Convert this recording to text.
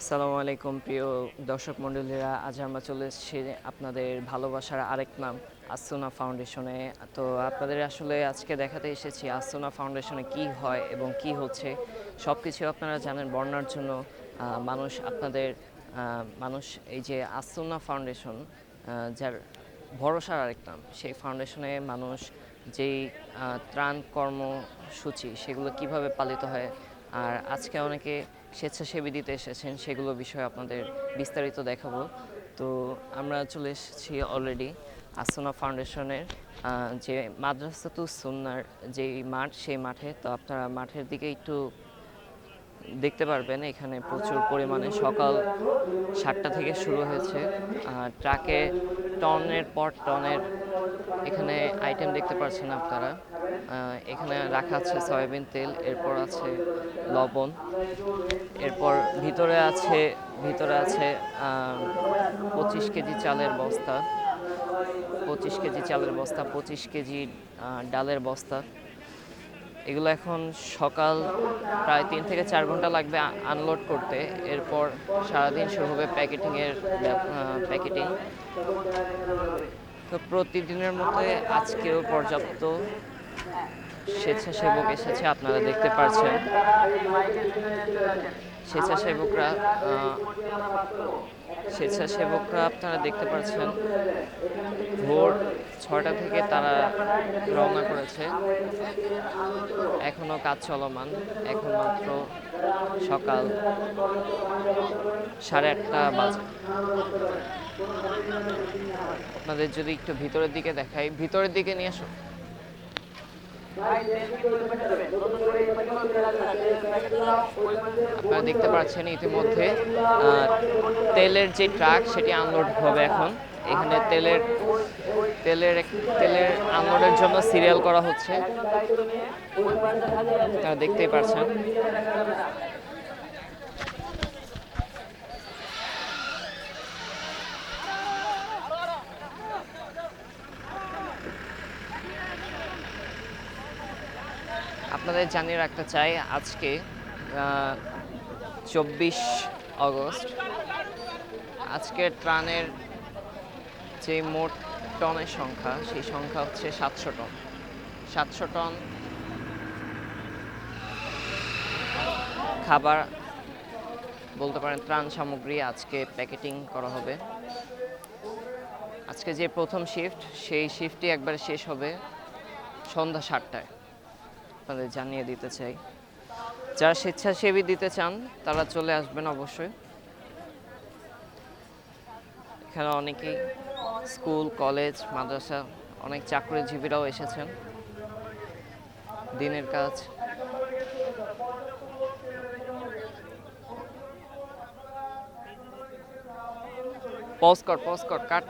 আসসালামু আলাইকুম, প্রিয় দর্শক মণ্ডলীরা। আজ আমরা চলে এসেছি আপনাদের ভালোবাসার আরেক নাম, আসুনা ফাউন্ডেশনে। তো আপনাদের আসলে আজকে দেখাতে এসেছি আসুনা ফাউন্ডেশনে কি হয় এবং কি হচ্ছে। সব কিছু আপনারা জানেন বর্ণার জন্য। মানুষ আপনাদের মানুষ এই যে আসুনা ফাউন্ডেশন যার ভরসার আরেক নাম, সেই ফাউন্ডেশনে মানুষ যেই ত্রাণ কর্মসূচি, সেগুলো কীভাবে পালিত হয়। আর আজকে অনেকে স্বেচ্ছাসেবী দিতে এসেছেন, সেগুলো বিষয়ে আপনাদের বিস্তারিত দেখাবো। তো আমরা চলে এসেছি অলরেডি আসনা ফাউন্ডেশনের যে মাদ্রাসাতু সুন্নার যেই মাঠ, সেই মাঠে। তো আপনারা মাঠের দিকে একটু দেখতে পারবেন, এখানে প্রচুর পরিমাণে সকাল সাতটা থেকে শুরু হয়েছে। আর ট্রাকে টনের পর টনের এখানে আইটেম দেখতে পাচ্ছেন আপনারা। এখানে রাখা আছে সয়াবিন তেল, এরপর আছে লবণ, এরপর ভিতরে আছে ভিতরে আছে পঁচিশ কেজি চালের বস্তা। পঁচিশ কেজি চালের বস্তা, পঁচিশ কেজি ডালের বস্তা। এগুলো এখন সকাল প্রায় তিন থেকে চার ঘণ্টা লাগবে আনলোড করতে। এরপর সারাদিন শুরু হবে প্যাকেটিংয়ের প্যাকেটিং। তো প্রতিদিনের মতো আজকেও পর্যাপ্ত স্বেচ্ছাসেবক এসেছে, আপনারা দেখতে পাচ্ছেন স্বেচ্ছাসেবকরা স্বেচ্ছাসেবকরা আপনারা দেখতে পাচ্ছেন ভোর ছয়টা থেকে তারা রওনা করেছে। এখনও কাজ চলমান, এখন মাত্র সকাল সাড়ে আটটা বাজে। আপনাদের যদি একটু ভিতরের দিকে দেখাই, ভিতরের দিকে নিয়ে আসো আপনারা দেখতে পাচ্ছেন ইতিমধ্যে তেলের যে ট্রাক সেটি আনলোড হবে এখন। এখানে তেলের তেলের তেলের আনলোডের জন্য সিরিয়াল করা হচ্ছে। তারা দেখতেই পাচ্ছেন। আপনাদের জানিয়ে রাখতে চাই, আজকে চব্বিশ আগস্ট আজকে ত্রাণের যে মোট টনের সংখ্যা, সেই সংখ্যা হচ্ছে সাতশো টন। সাতশো টন খাবার, বলতে পারেন ত্রাণ সামগ্রী আজকে প্যাকেটিং করা হবে। আজকে যে প্রথম শিফট সেই শিফটটি একবারে শেষ হবে সন্ধ্যা সাতটায়। আপনাদের জানিয়ে দিতে চাই। যারা স্বেচ্ছাসেবী দিতে চান, তারা চলে আসবেন অবশ্যই। এখানে অনেকেই স্কুল, কলেজ, মাদ্রাসা, অনেক চাকরিজীবীরাও এসেছেন। দিনের কাজ। পজ কর পজ কর, কাট।